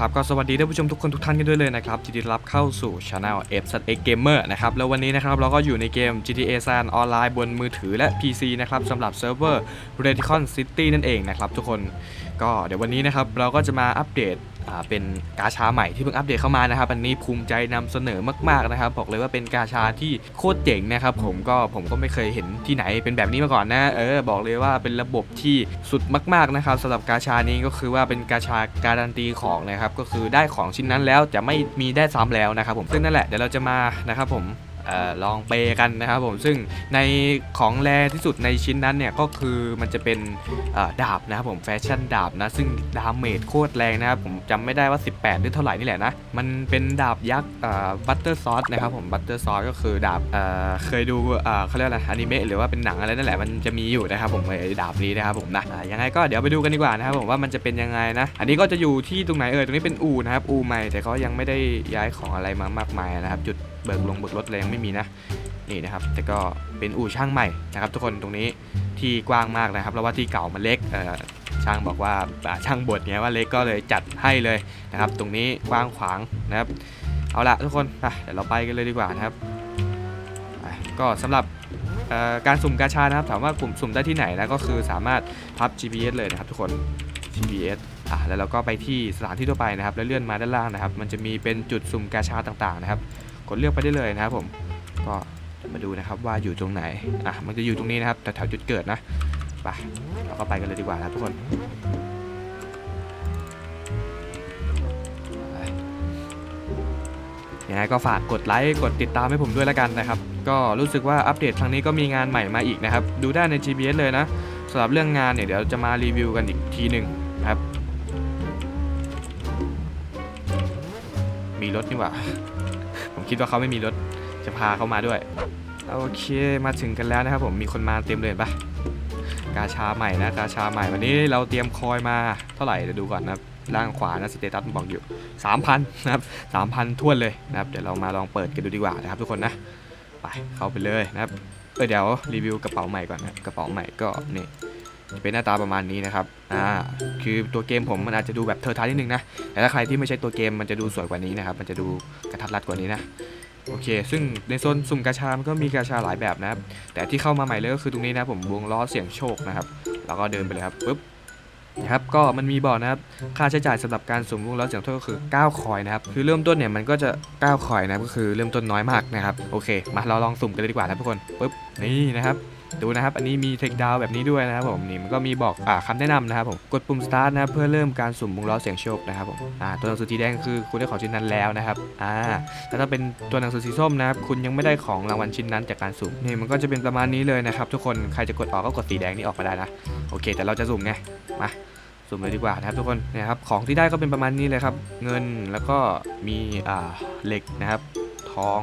ครับก็สวัสดีท่านผู้ชมทุกคนทุกท่านกันด้วยเลยนะครับยินดีต้รับเข้าสู่ช anel f s x Gamer นะครับแล้ววันนี้นะครับเราก็อยู่ในเกม GTA San ออนไลน์บนมือถือและ PC นะครับสำหรับเซิร์ฟเวอร์ Redicon City นั่นเองนะครับทุกคน ก็เดี๋ยววันนี้นะครับเราก็จะมาอัปเดตเป็นกาชาใหม่ที่เพิ่งอัปเดตเข้ามานะครับ อันนี้ภูมิใจนำเสนอมากๆนะครับ บอกเลยว่าเป็นกาชาที่โคตรเจ๋งนะครับ ผมก็ผมก็ไม่เคยเห็นที่ไหนเป็นแบบนี้มาก่อนนะเออบอกเลยว่าเป็นระบบที่สุดมากๆนะครับสำหรับกาชานี้ก็คือว่าเป็นกาชาการันตีของนะครับ ก็คือได้ของชิ้นนั้นแล้วจะไม่มีได้ซ้ำแล้วนะครับผมซึ่งนั่นแหละเดี๋ยวเราจะมานะครับผม ลองเปย์กันนะครับผมซึ่งในของแรที่สุดในชิ้นนั้นเนี่ยก็คือมันจะเป็นดาบนะครับผมแฟชั่นดาบนะซึ่งดาเมจโคตรแรงนะครับผมจำไม่ได้ว่า 18หรือเท่าไหร่นี่แหละนะ มันเป็นดาบยักษ์บัตเตอร์ซอสนะครับผมบัตเตอร์ซอสก็คือดาบเเคยดูเเขาเรียกอะไรอนิเมะหรือว่าเป็นหนังอะไรนั่นแหละมันจะมีอยู่นะครับผมดาบนี้นะครับผมนะยังไงก็เดี๋ยวไปดูกันดีกว่านะครับผมว่ามันจะเป็นยังไงนะอันนี้ก็จะอยู่ที่ตรงไหนเอ่ยตรงนี้เป็นอูนะครับอูใหม่แต่เขายังไม่ได้ย้ายของอะไรมามากมายนะครับจุด เบิกลงเบิกรถอะไรยังไม่มีนะนี่นะครับ แต่ก็เป็นอู่ช่างใหม่นะครับ ทุกคนตรงนี้ที่กว้างมากนะครับเพราะว่าที่เก่ามันเล็กช่างบอกว่าช่างบทเนี้ยว่าเล็กก็เลยจัดให้เลยนะครับ ตรงนี้กว้างขวางนะครับ เอาละทุกคนเดี๋ยวเราไปกันเลยดีกว่านะครับก็สำหรับการสุ่มกาชานะครับ ถามว่ากลุ่มสุ่มได้ที่ไหนนะก็คือสามารถพับ GPS เลยนะครับ ทุกคน GPS อะแล้วเราก็ไปที่สถานที่ทั่วไปนะครับ แล้วเลื่อนมาด้านล่างนะครับ มันจะมีเป็นจุดสุ่มกาชาต่างๆนะครับ กดเลือกไปได้เลยนะครับผมก็มาดูนะครับว่าอยู่ตรงไหนอะมันจะอยู่ตรงนี้นะครับแถวจุดเกิดนะไปเราก็ไปกันเลยดีกว่านะครับทุกคนยังไงก็ฝากกดไลค์กดติดตามให้ผมด้วยแล้วกันนะครับ ก็รู้สึกว่าอัปเดตครั้งนี้ก็มีงานใหม่มาอีกนะครับ ดูได้ใน GPS เลยนะสำหรับเรื่องงานเนี่ยเดี๋ยวจะมารีวิวกันอีกทีหนึ่งนะครับ มีรถนี่หว่า ผมคิดว่าเขาไม่มีรถจะพาเขามาด้วย โอเคมาถึงกันแล้วนะครับผมมีคนมาเต็มเลยปะกาชาใหม่นะกาชาใหม่วันนี้เราเตรียมคอยมาเท่าไหร่เดี๋ยวดูก่อนนะครับล่างขวานะสเตตัสมันบอกอยู่ 3,000นะครับ3,000ท้วนเลยนะครับเดี๋ยวเรามาลองเปิดกันดูดีกว่านะครับทุกคนนะไปเข้าไปเลยนะครับเออเดี๋ยวรีวิวกระเป๋าใหม่ก่อนนะกระเป๋าใหม่ก็นี่ จะเป็นหน้าตาประมาณนี้นะครับอ่าคือตัวเกมผมมันอาจจะดูแบบเทอะทานิดนึงนะแต่ถ้าใครที่ไม่ใช่ตัวเกมมันจะดูสวยกว่านี้นะครับมันจะดูกระทัดรัดกว่านี้นะโอเค ซึ่งในโซนสุ่มกาชา มันก็มีกาชาหลายแบบนะครับ แต่ที่เข้ามาใหม่เลยก็คือตรงนี้นะผมวงล้อเสียงโชคนะครับ แล้วก็เดินไปเลยครับปุ๊บนะครับ ก็มันมีบอกนะครับ ค่าใช้จ่ายสำหรับการสุ่มวงล้อเสียงโชคก็คือ 9 คอยนะครับ คือเริ่มต้นเนี่ยมันก็จะ 9 คอยนะ ก็คือเริ่มต้นน้อยมากนะครับ โอเค มาเราลองสุ่มกันเลยดีกว่านะทุกคนปุ๊บ นี่นะครับ ดูนะครับ อันนี้มีเทคดาวแบบนี้ด้วยนะครับผมนี่มันก็มีบอกอ่าคำแนะนำนะครับผมกดปุ่ม start นะเพื่อเริ่มการสุ่มวงล้อเสียงโชคนะครับผมอ่าตัวหนังสือสีแดงคือคุณได้ของชิ้นนั้นแล้วนะครับอ่าแต่ถ้าเป็นตัวหนังสือสีส้มนะครับคุณยังไม่ได้ของรางวัลชิ้นนั้นจากการสุ่มนี่มันก็จะเป็นประมาณนี้เลยนะครับทุกคนใครจะกดออกก็กดสีแดงนี้ออกมาได้นะโอเค แต่เราจะสุ่มไงมาสุ่มเลยดีกว่านะครับทุกคนเนี่ยครับของที่ได้ก็เป็นประมาณนี้เลยครับ เงินแล้วก็มีอ่าเหล็กนะครับ ทอง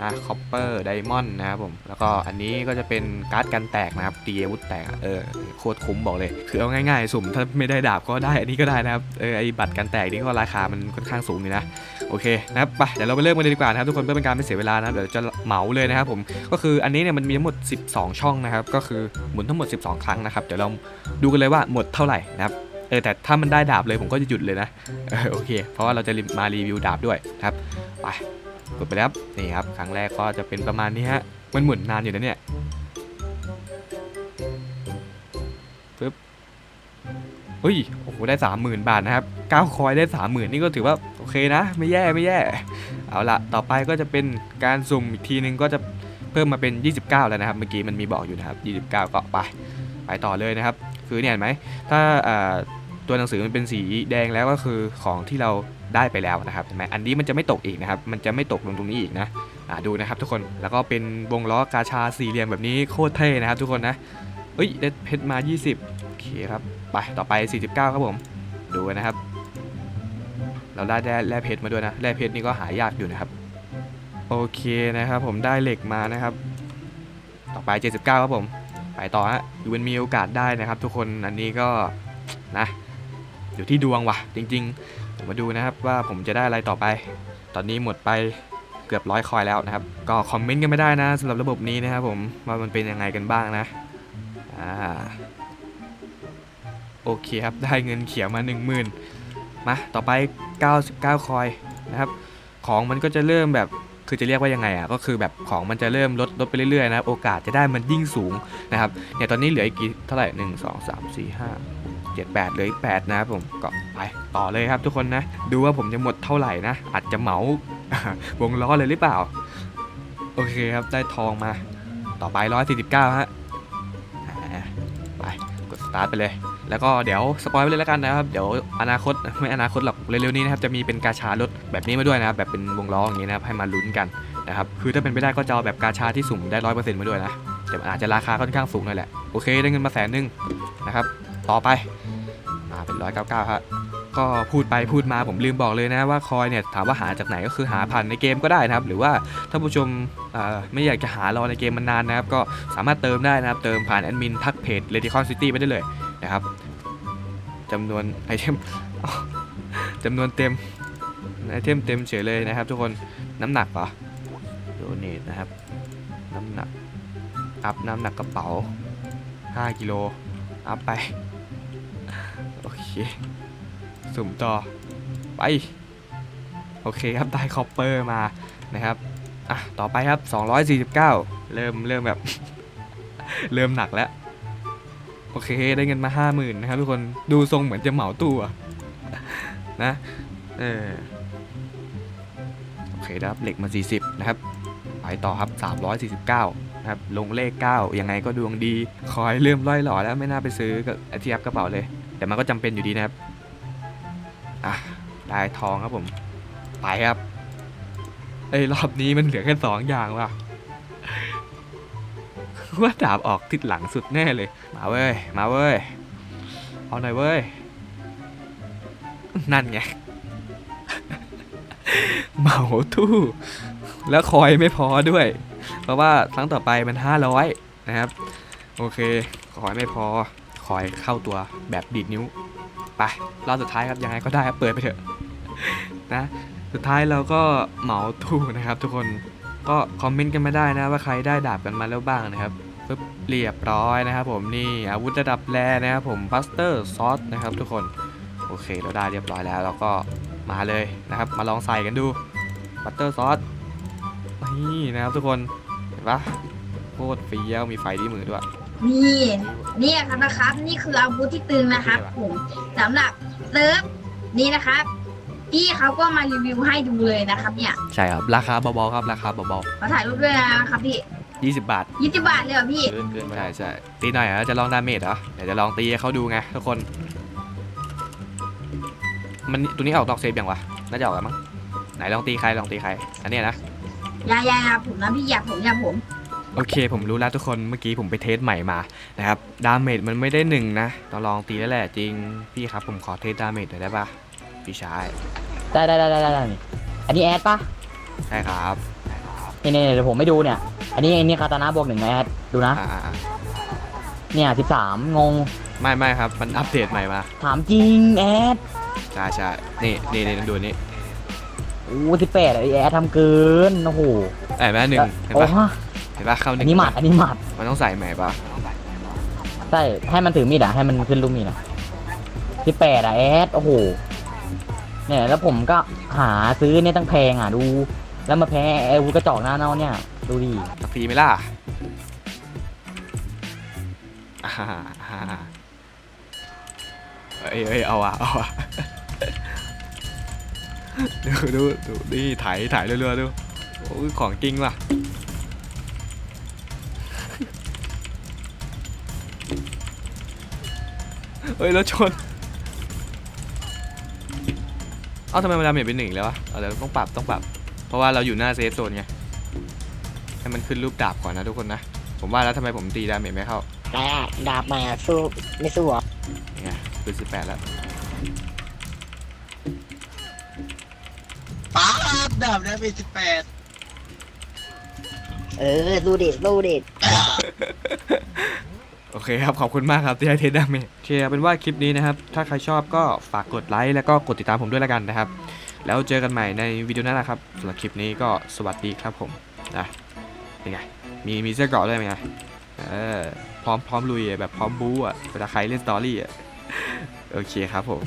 อ่าคอปเปอร์ไดมอนด์นะครับผม แล้วก็อันนี้ก็จะเป็นการ์ดกันแตกนะครับตีอาวุธแตกเออโคตรคุ้มบอกเลย คือเอาง่ายๆ สุ่มถ้าไม่ได้ดาบก็ได้อันนี้ก็ได้นะครับเออไอบัตรกันแตกนี่ก็ราคามันค่อนข้างสูงอยู่นะโอเคนะครับไปเดี๋ยวเราไปเริ่มกันเลยดีกว่านะครับทุกคนเพื่อเป็นการไม่เสียเวลานะครับเดี๋ยวจะเหมาเลยนะครับผมก็คืออันนี้เนี่ยมันมีทั้งหมด 12 ช่องนะครับก็คือหมุนทั้งหมด 12 ครั้งนะครับเดี๋ยวเราดูกันเลยว่าหมดเท่าไหร่นะครับเออแต่ถ้ามันได้ดาบเลยผมก็จะหยุดเลยนะโอเค เพราะว่าเราจะมารีวิวดาบด้วยครับไป กดไปแล้วนี่ครับครั้งแรกก็จะเป็นประมาณนี้ฮะมันหมุนนานอยู่นะเนี่ยปึ๊บเฮ้ยโอ้โหได้สามหมื่นบาทนะครับก้าวคอยได้สามหมื่นนี่ก็ถือว่าโอเคนะ ไม่แย่ไม่แย่เอาละต่อไปก็จะเป็นการสุ่มอีกทีนึงก็จะเพิ่มมาเป็น 29 แล้วนะครับ เมื่อกี้มันมีบอกอยู่นะครับ 29 ก็ไป ไปต่อเลยนะครับ คือเนี่ยเห็นไหมถ้าอ่า ตัวหนังสือมันเป็นสีแดงแล้วก็คือของที่เราได้ไปแล้วนะครับเห็นไหมอันนี้มันจะไม่ตกอีกนะครับ มันจะไม่ตกลงตรงนี้อีกนะอ่าดูนะครับทุกคนแล้วก็เป็นวงล้อกาชาสี่เหลี่ยมแบบนี้โคตรเท่นะครับทุกคนนะเอ้ยได้เพชรมา 20โอเคครับไปต่อไป 49 ครับผม ดูนะครับ เราได้แร่เพชรมาด้วยนะแร่เพชรนี่ก็หายากอยู่นะครับ โอเคนะครับผมได้เหล็กมานะครับ ต่อไป 79 ครับผม ไปต่อฮะอยู่เป็นมีโอกาสได้นะครับ ทุกคนอันนี้ก็นะ อยู่ที่ดวงว่ะ จริงๆ ผมมาดูนะครับว่าผมจะได้อะไรต่อไป ตอนนี้หมดไปเกือบร้อยคอยแล้วนะครับ ก็คอมเมนต์กันไม่ได้นะสำหรับระบบนี้นะครับผมว่ามันเป็นยังไงกันบ้างนะอ่าโอเคครับ ได้เงินเขียวมา 1 0,000 มา ต่อไป 99 คอยนะครับ ของมันก็จะเริ่มแบบคือจะเรียกว่ายังไงอะก็คือแบบของมันจะเริ่มลดลดไปเรื่อยๆนะโอกาสจะได้มันยิ่งสูงนะครับเนี่ยตอนนี้เหลืออีกกี่เท่าไหร่หนึ่งสองสามสี่ห้า เจ็ดแปดเหลืออีกแปดนะครับผมก็ไปต่อเลยครับทุกคนนะ ดูว่าผมจะหมดเท่าไหร่นะ อาจจะเหมาวงล้อเลยหรือเปล่า โอเคครับได้ทองมา ต่อไป 149 ฮะอ่าไปกดสตาร์ทไปเลย แล้วก็เดี๋ยวสปอยไว้เลยแล้วกันนะครับ เดี๋ยวอนาคตไม่อนาคตหรอกเร็วๆนี้นะครับจะมีเป็นกาชารถแบบนี้มาด้วยนะครับแบบเป็นวงล้ออย่างนี้นะครับให้มาลุ้นกันนะครับคือถ้าเป็นไปได้ก็จะเอาแบบกาชาที่สุ่มได้ร้อยเปอร์เซ็นต์มาด้วยนะแต่อาจจะราคาค่อนข้างสูงหน่อยแหละโอเคได้เงินมาแสนหนึ่งนะครับ ต่อไปอ่าเป็นร้อยเก้าเก้าครับก็พูดไปพูดมาผมลืมบอกเลยนะว่าคอยเนี่ยถามว่าหาจากไหนก็คือหาผ่านในเกมก็ได้นะครับ หรือว่าถ้าผู้ชมไม่อยากจะหารอในเกมมันนานนะครับ ก็สามารถเติมได้นะครับ เติมผ่านแอดมินทักเพจ r a d i c o n City ไปได้เลยนะครับจำนวนไอเทมจำนวนเต็มไอเทมเต็มเฉยเลยนะครับ ทุกคนน้ำหนักเหรอโดเนทนะครับ น้ำหนักอัพน้ำหนักกระเป๋า 5 กิโลอัพไป เค สุ่มต่อ ไป โอเคครับ ได้คอปเปอร์มานะครับ อะ ต่อไปครับ 249 เริ่มเริ่มแบบ เริ่มหนักแล้ว โอเค ได้เงินมา 50,000 นะครับทุกคน ดูทรงเหมือนจะเหมาตู้อะนะ เออ โอเคนะครับ เหล็กมา 40 นะครับ ไปต่อครับ 349 ครับลงเลข 9 ยังไงก็ดวงดี คอยเริ่มร่อยหล่อแล้วไม่น่าไปซื้อกับไอทีแอปกระเป๋าเลย แต่มันก็จำเป็นอยู่ดีนะครับ อะ ได้ทองครับผม ไปครับเอ้รอบนี้มันเหลือแค่สองอย่างว่ะว่าดาบออกทิศหลังสุดแน่เลย มาเว้ย มาเว้ย เอาหน่อยเว้ย นั่นไง เหมาทู่แล้วคอยไม่พอด้วย เพราะว่าครั้งต่อไปมัน 500 นะครับ โอเคคอยไม่พอคอยเข้าตัวแบบดีดนิ้ว ไปรอบสุดท้ายครับยังไงก็ได้ครับเปิดไปเถอะนะสุดท้ายเราก็เหมาตู้นะครับ ทุกคนก็คอมเมนต์กันมาได้นะว่าใครได้ดาบกันมาแล้วบ้างนะครับปึ๊บเรียบร้อยนะครับ ผมนี่อาวุธระดับแรนะครับผมบัสเตอร์ซอสนะครับ ทุกคนโอเคเราได้เรียบร้อยแล้วเราก็มาเลยนะครับ มาลองใส่กันดูบัสเตอร์ซอส นี่นะครับทุกคนเห็นปะโคตรเฟี้ยวมีไฟที่มือด้วยนี่นี่ครับนะครับ นี่คืออาวุธที่ตึงนะครับผมสำหรับเซิร์ฟนี่นะครับพี่เขาก็มารีวิวให้ดูเลยนะครับ เนี่ยใช่ครับราคาเบาๆครับราคาเบาขอถ่ายรูปด้วยนะครับพี่ๆ20 บาทยี่สิบบาทเลยเหรอพี่ เกินเกินใช่ใช่ตีหน่อยเหรอจะลองดาเมจเหรอเดี๋ยวจะลองตีให้เขาดูไงทุกคน มันตัวนี้ออกดอกเซฟยังวะน่าจะออกแล้วมั้งไหนลองตีใครลองตีใครอันเนี้ยนะ ยายายาผมนะพี่อยากผมอยากผม โอเค ผมรู้แล้วทุกคนเมื่อกี้ผมไปเทสใหม่มานะครับดาเมจมันไม่ได้หนึ่งนะต้องลองตีแล้วแหละจริงพี่ครับผมขอเทสดาเมจหน่อยได้ปะพี่ชายได้ได้ได้ได้ได้นี่อันนี้แอดปะใช่ครับนี่นี่เดี๋ยวผมไม่ดูเนี่ย อันนี้อันนี้คาตานะบวกหนึ่งแอดดูนะ อ่าอ่าเนี่ยสิบสามงงไม่ไม่ครับ มันอัปเดตใหม่มาถามจริงแอด ใช่ใช่นี่นี่นี่ดูนี่ โอ้สิบแปดไอแอดทำเกินโอ้โหเห็นไหมหนึ่งเห็นโอ้ปะฮะเห็นปะเข้าหนึ่อังนนี้หมัดอันนี้หมัดมันต้องใส่ใหม่ปะใช่ให้มันถือมีดอะให้มันขึ้นลูกมีดอะสิบแปดอะแอดโอ้โหเนี่ยแล้วผมก็หาซื้อเนี่ยตั้งแพงอะดู แล้วมาแพ้ไอ้วุธกระจอกหน้าเน่าเนี่ย ดูดิสักทีไหมล่ะอ่าอ่าเอ้ยเอ้ยเอาอะเอาอะ ดูดูดูนี่ถ่ายถ่ายเรื่อยๆดูโอ้ยของจริงว่ะเฮ้ยรถชน เอ้าทำไมมันดาเมจเป็นหนึ่งแล้ววะเอาเดี๋ยวต้องปรับต้องปรับ เพราะว่าเราอยู่หน้าเซฟโซนไง ให้มันขึ้นรูปดาบก่อนนะทุกคนนะ ผมว่าแล้วทำไมผมตีดาเมจไม่เข้าแต่ดาบมาสู้ไม่สู้เหรอ นี่ไงเป็นสิบแปดแล้ว ดาบได้ไปสิบแปดเออสู้ดิสู้ดิโอเคครับ ขอบคุณมากครับที่ให้เทสดาเมจโอเคเอาเป็นว่าคลิปนี้นะครับ ถ้าใครชอบก็ฝากกดไลค์แล้วก็กดติดตามผมด้วยแล้วกันนะครับ แล้วเจอกันใหม่ในวิดีโอหน้านะครับสำหรับคลิปนี้ก็สวัสดีครับผมนะเป็นไง มีมีเสื้อเกราะด้วยเป็นไงเออพร้อมพร้อมลุยแบบพร้อมบู๊อะเวลาใครเล่นสตอรี่อะโอเคครับผม